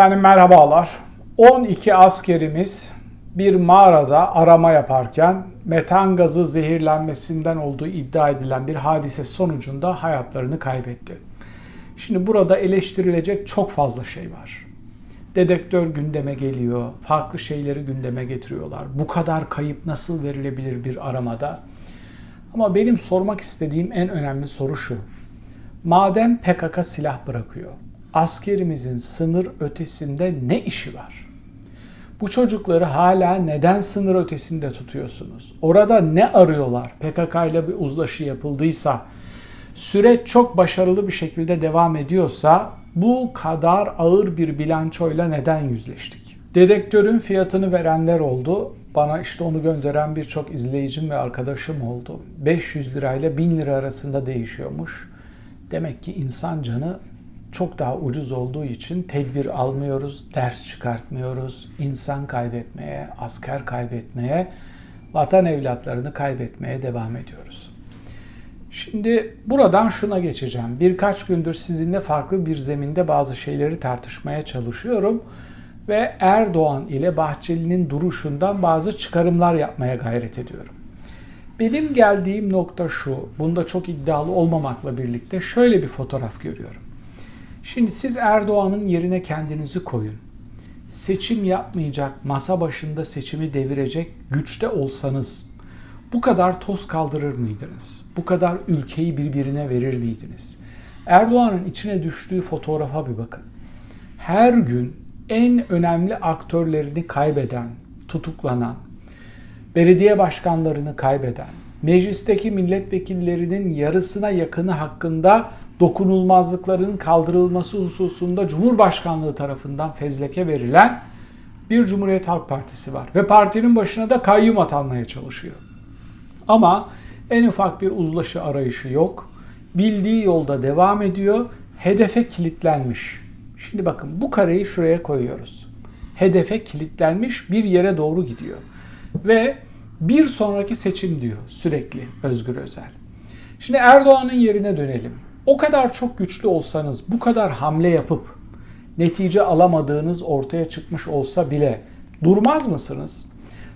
Efendim merhabalar. 12 askerimiz bir mağarada arama yaparken metan gazı zehirlenmesinden olduğu iddia edilen bir hadise sonucunda hayatlarını kaybetti. Şimdi burada eleştirilecek çok fazla şey var. Dedektör gündeme geliyor, farklı şeyleri gündeme getiriyorlar. Bu kadar kayıp nasıl verilebilir bir aramada? Ama benim sormak istediğim en önemli soru şu. Madem PKK silah bırakıyor, askerimizin sınır ötesinde ne işi var? Bu çocukları hala neden sınır ötesinde tutuyorsunuz? Orada ne arıyorlar? PKK ile bir uzlaşı yapıldıysa, süreç çok başarılı bir şekilde devam ediyorsa bu kadar ağır bir bilançoyla neden yüzleştik? Dedektörün fiyatını verenler oldu. Bana işte onu gönderen birçok izleyicim ve arkadaşım oldu. 500 lirayla 1000 lira arasında değişiyormuş. Demek ki insan canı çok daha ucuz olduğu için tedbir almıyoruz, ders çıkartmıyoruz. İnsan kaybetmeye, asker kaybetmeye, vatan evlatlarını kaybetmeye devam ediyoruz. Şimdi buradan şuna geçeceğim. Birkaç gündür sizinle farklı bir zeminde bazı şeyleri tartışmaya çalışıyorum ve Erdoğan ile Bahçeli'nin duruşundan bazı çıkarımlar yapmaya gayret ediyorum. Benim geldiğim nokta şu, bunda çok iddialı olmamakla birlikte şöyle bir fotoğraf görüyorum. Şimdi siz Erdoğan'ın yerine kendinizi koyun. Seçim yapmayacak, masa başında seçimi devirecek güçte olsanız bu kadar toz kaldırır mıydınız? Bu kadar ülkeyi birbirine verir miydiniz? Erdoğan'ın içine düştüğü fotoğrafa bir bakın. Her gün en önemli aktörlerini kaybeden, tutuklanan, belediye başkanlarını kaybeden, meclisteki milletvekillerinin yarısına yakını hakkında dokunulmazlıkların kaldırılması hususunda Cumhurbaşkanlığı tarafından fezleke verilen bir Cumhuriyet Halk Partisi var. Ve partinin başına da kayyum atanmaya çalışıyor. Ama en ufak bir uzlaşı arayışı yok. Bildiği yolda devam ediyor. Hedefe kilitlenmiş. Şimdi bakın bu kareyi şuraya koyuyoruz. Hedefe kilitlenmiş bir yere doğru gidiyor. Ve bir sonraki seçim diyor sürekli Özgür Özel. Şimdi Erdoğan'ın yerine dönelim. O kadar çok güçlü olsanız, bu kadar hamle yapıp netice alamadığınız ortaya çıkmış olsa bile durmaz mısınız?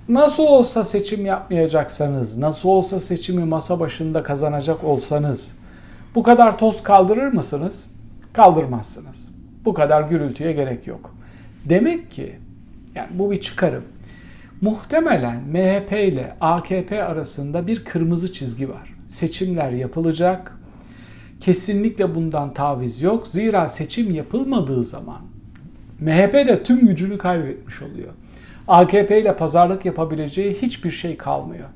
Nasıl olsa seçim yapmayacaksanız, nasıl olsa seçimi masa başında kazanacak olsanız bu kadar toz kaldırır mısınız? Kaldırmazsınız. Bu kadar gürültüye gerek yok. Demek ki yani bu bir çıkarım. Muhtemelen MHP ile AKP arasında bir kırmızı çizgi var. Seçimler yapılacak. Kesinlikle bundan taviz yok. Zira seçim yapılmadığı zaman MHP de tüm gücünü kaybetmiş oluyor. AKP ile pazarlık yapabileceği hiçbir şey kalmıyor.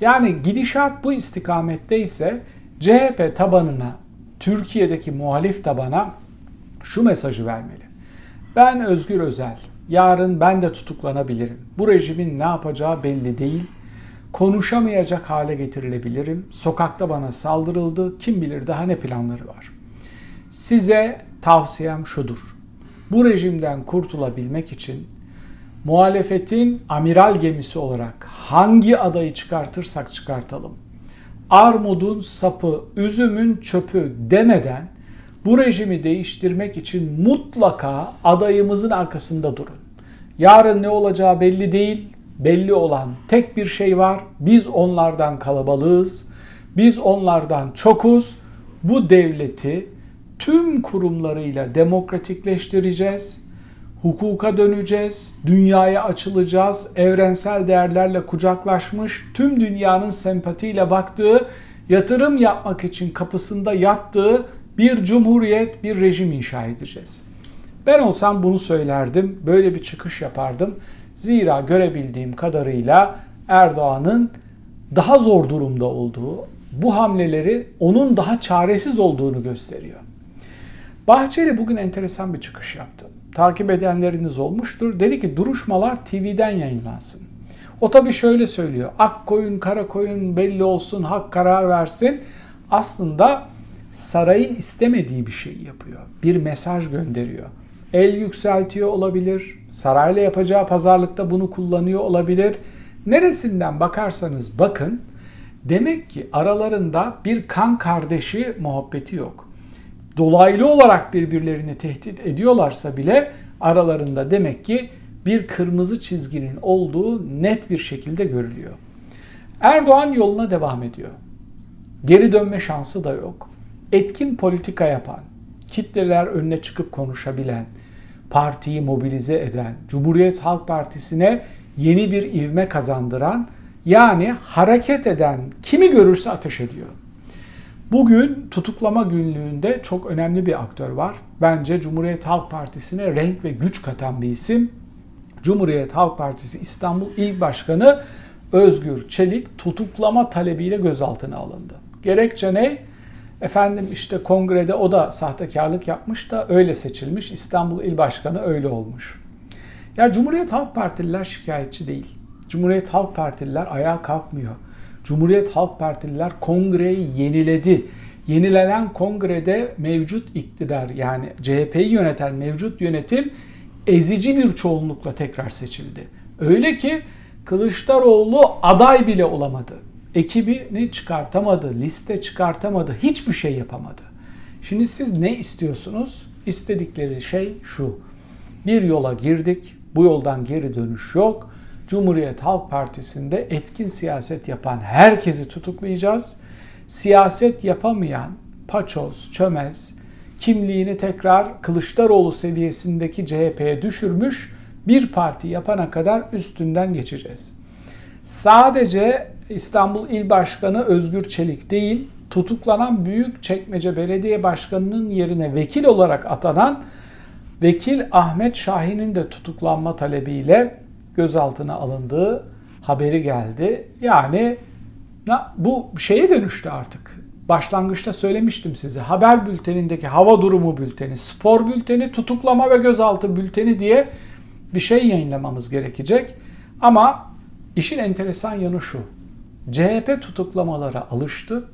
Yani gidişat bu istikamette ise CHP tabanına, Türkiye'deki muhalif tabana şu mesajı vermeli. Ben Özgür Özel, yarın ben de tutuklanabilirim. Bu rejimin ne yapacağı belli değil. Konuşamayacak hale getirilebilirim. Sokakta bana saldırıldı. Kim bilir daha ne planları var. Size tavsiyem şudur. Bu rejimden kurtulabilmek için muhalefetin amiral gemisi olarak hangi adayı çıkartırsak çıkartalım, armudun sapı, üzümün çöpü demeden bu rejimi değiştirmek için mutlaka adayımızın arkasında durun. Yarın ne olacağı belli değil. Belli olan tek bir şey var. Biz onlardan kalabalığız. Biz onlardan çokuz. Bu devleti tüm kurumlarıyla demokratikleştireceğiz. Hukuka döneceğiz. Dünyaya açılacağız. Evrensel değerlerle kucaklaşmış, tüm dünyanın sempatiyle baktığı, yatırım yapmak için kapısında yattığı bir cumhuriyet, bir rejim inşa edeceğiz. Ben olsam bunu söylerdim, böyle bir çıkış yapardım. Zira görebildiğim kadarıyla Erdoğan'ın daha zor durumda olduğu, bu hamleleri onun daha çaresiz olduğunu gösteriyor. Bahçeli bugün enteresan bir çıkış yaptı. Takip edenleriniz olmuştur. Dedi ki duruşmalar TV'den yayınlansın. O tabii şöyle söylüyor. Ak koyun, kara koyun belli olsun, hak karar versin. Aslında sarayın istemediği bir şey yapıyor. Bir mesaj gönderiyor. El yükseltiyor olabilir. Sarayla yapacağı pazarlıkta bunu kullanıyor olabilir. Neresinden bakarsanız bakın demek ki aralarında bir kan kardeşi muhabbeti yok. Dolaylı olarak birbirlerini tehdit ediyorlarsa bile aralarında demek ki bir kırmızı çizginin olduğu net bir şekilde görülüyor. Erdoğan yoluna devam ediyor. Geri dönme şansı da yok. Etkin politika yapan, kitleler önüne çıkıp konuşabilen, partiyi mobilize eden, Cumhuriyet Halk Partisi'ne yeni bir ivme kazandıran, yani hareket eden kimi görürse ateş ediyor. Bugün tutuklama günlüğünde çok önemli bir aktör var. Bence Cumhuriyet Halk Partisi'ne renk ve güç katan bir isim. Cumhuriyet Halk Partisi İstanbul İl Başkanı Özgür Çelik tutuklama talebiyle gözaltına alındı. Gerekçe ne? Efendim işte kongrede o da sahtekarlık yapmış da öyle seçilmiş. İstanbul İl Başkanı öyle olmuş. Ya Cumhuriyet Halk Partililer şikayetçi değil. Cumhuriyet Halk Partililer ayağa kalkmıyor. Cumhuriyet Halk Partililer kongreyi yeniledi. Yenilenen kongrede mevcut iktidar yani CHP'yi yöneten mevcut yönetim ezici bir çoğunlukla tekrar seçildi. Öyle ki Kılıçdaroğlu aday bile olamadı. Ekibini çıkartamadı, liste çıkartamadı, hiçbir şey yapamadı. Şimdi siz ne istiyorsunuz? İstedikleri şey şu. Bir yola girdik, bu yoldan geri dönüş yok. Cumhuriyet Halk Partisi'nde etkin siyaset yapan herkesi tutuklayacağız. Siyaset yapamayan paçoz, çömez, kimliğini tekrar Kılıçdaroğlu seviyesindeki CHP'ye düşürmüş bir parti yapana kadar üstünden geçeceğiz. Sadece İstanbul İl Başkanı Özgür Çelik değil, tutuklanan Büyükçekmece Belediye Başkanı'nın yerine vekil olarak atanan Vekil Ahmet Şahin'in de tutuklanma talebiyle gözaltına alındığı haberi geldi. Yani bu şeye dönüştü artık. Başlangıçta söylemiştim size. Haber bültenindeki hava durumu bülteni, spor bülteni, tutuklama ve gözaltı bülteni diye bir şey yayınlamamız gerekecek. Ama işin enteresan yanı şu. CHP tutuklamalara alıştı.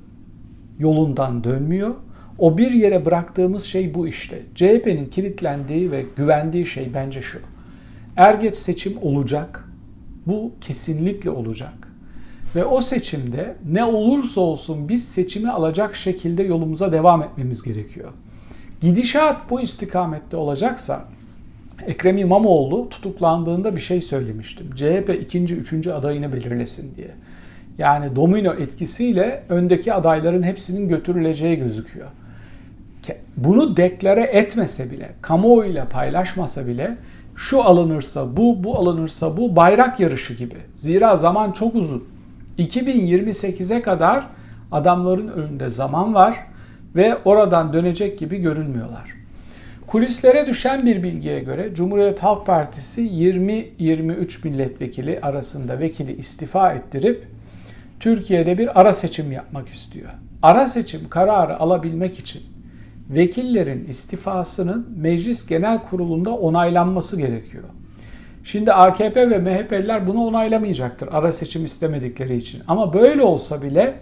Yolundan dönmüyor. O bir yere bıraktığımız şey bu işte. CHP'nin kilitlendiği ve güvendiği şey bence şu. Er geç seçim olacak. Bu kesinlikle olacak. Ve o seçimde ne olursa olsun biz seçimi alacak şekilde yolumuza devam etmemiz gerekiyor. Gidişat bu istikamette olacaksa Ekrem İmamoğlu tutuklandığında bir şey söylemiştim. CHP ikinci, üçüncü adayını belirlesin diye. Yani domino etkisiyle öndeki adayların hepsinin götürüleceği gözüküyor. Bunu deklare etmese bile, kamuoyuyla paylaşmasa bile şu alınırsa bu, bu alınırsa bu bayrak yarışı gibi. Zira zaman çok uzun. 2028'e kadar adamların önünde zaman var ve oradan dönecek gibi görünmüyorlar. Kulislere düşen bir bilgiye göre Cumhuriyet Halk Partisi 20-23 milletvekili arasında vekili istifa ettirip Türkiye'de bir ara seçim yapmak istiyor. Ara seçim kararı alabilmek için vekillerin istifasının Meclis Genel Kurulu'nda onaylanması gerekiyor. Şimdi AKP ve MHP'liler bunu onaylamayacaktır ara seçim istemedikleri için. Ama böyle olsa bile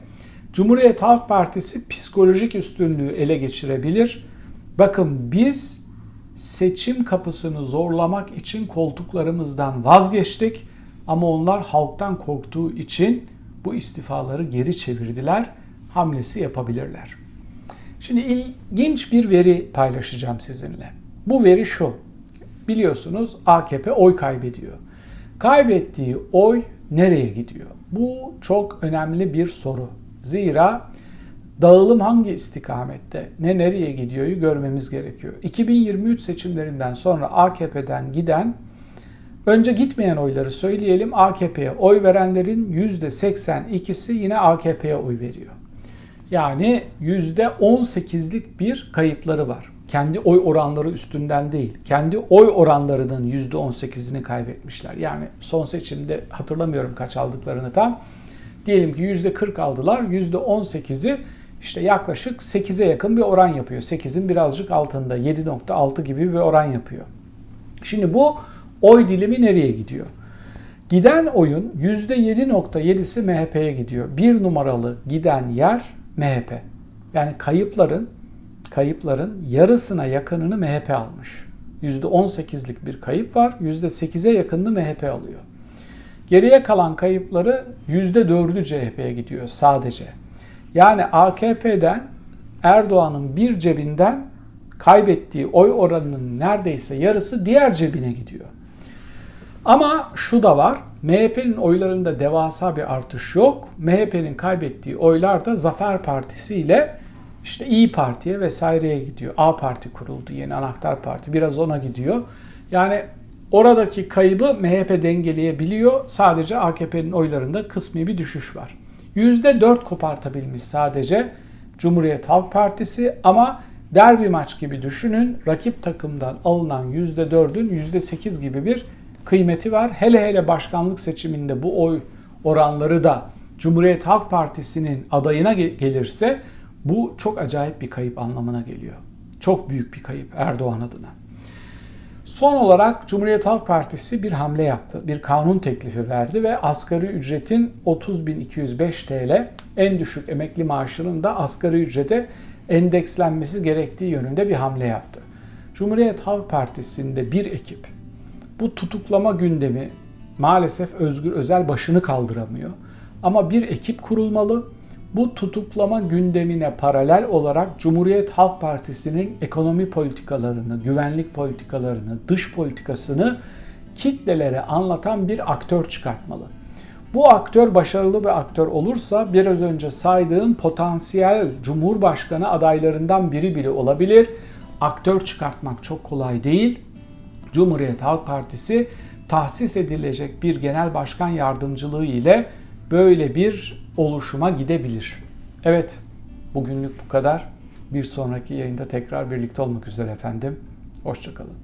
Cumhuriyet Halk Partisi psikolojik üstünlüğü ele geçirebilir. Bakın biz seçim kapısını zorlamak için koltuklarımızdan vazgeçtik ama onlar halktan korktuğu için bu istifaları geri çevirdiler. Hamlesi yapabilirler. Şimdi ilginç bir veri paylaşacağım sizinle. Bu veri şu. Biliyorsunuz AKP oy kaybediyor. Kaybettiği oy nereye gidiyor? Bu çok önemli bir soru. Zira dağılım hangi istikamette, ne nereye gidiyoryu görmemiz gerekiyor. 2023 seçimlerinden sonra AKP'den giden, önce gitmeyen oyları söyleyelim. AKP'ye oy verenlerin %82'si yine AKP'ye oy veriyor. Yani %18'lik bir kayıpları var. Kendi oy oranları üstünden değil. Kendi oy oranlarının %18'ini kaybetmişler. Yani son seçimde hatırlamıyorum kaç aldıklarını tam. Diyelim ki %40 aldılar. %18'i işte yaklaşık 8'e yakın bir oran yapıyor. 8'in birazcık altında 7.6 gibi bir oran yapıyor. Şimdi bu oy dilimi nereye gidiyor? Giden oyun %7.7'si MHP'ye gidiyor. Bir numaralı giden yer MHP. Yani kayıpların kayıpların yarısına yakınını MHP almış. %18'lik bir kayıp var. %8'e yakınını MHP alıyor. Geriye kalan kayıpları %4'ü CHP'ye gidiyor sadece. Yani AKP'den Erdoğan'ın bir cebinden kaybettiği oy oranının neredeyse yarısı diğer cebine gidiyor. Ama şu da var. MHP'nin oylarında devasa bir artış yok. MHP'nin kaybettiği oylar da Zafer Partisi ile işte İyi Parti'ye vesaireye gidiyor. A Parti kuruldu yeni Anahtar Parti. Biraz ona gidiyor. Yani oradaki kaybı MHP dengeleyebiliyor. Sadece AKP'nin oylarında kısmi bir düşüş var. %4 kopartabilmiş sadece Cumhuriyet Halk Partisi ama derbi maç gibi düşünün. Rakip takımdan alınan %4'ün %8 gibi bir kıymeti var. Hele hele başkanlık seçiminde bu oy oranları da Cumhuriyet Halk Partisi'nin adayına gelirse bu çok acayip bir kayıp anlamına geliyor. Çok büyük bir kayıp Erdoğan adına. Son olarak Cumhuriyet Halk Partisi bir hamle yaptı. Bir kanun teklifi verdi ve asgari ücretin 30.205 TL en düşük emekli maaşının da asgari ücrete endekslenmesi gerektiği yönünde bir hamle yaptı. Cumhuriyet Halk Partisi'nde bir ekip bu tutuklama gündemi maalesef Özgür Özel başını kaldıramıyor. Ama bir ekip kurulmalı. Bu tutuklama gündemine paralel olarak Cumhuriyet Halk Partisi'nin ekonomi politikalarını, güvenlik politikalarını, dış politikasını kitlelere anlatan bir aktör çıkartmalı. Bu aktör başarılı bir aktör olursa biraz önce saydığım potansiyel Cumhurbaşkanı adaylarından biri bile olabilir. Aktör çıkartmak çok kolay değil. Cumhuriyet Halk Partisi tahsis edilecek bir genel başkan yardımcılığı ile böyle bir oluşuma gidebilir. Evet, bugünlük bu kadar. Bir sonraki yayında tekrar birlikte olmak üzere efendim. Hoşçakalın.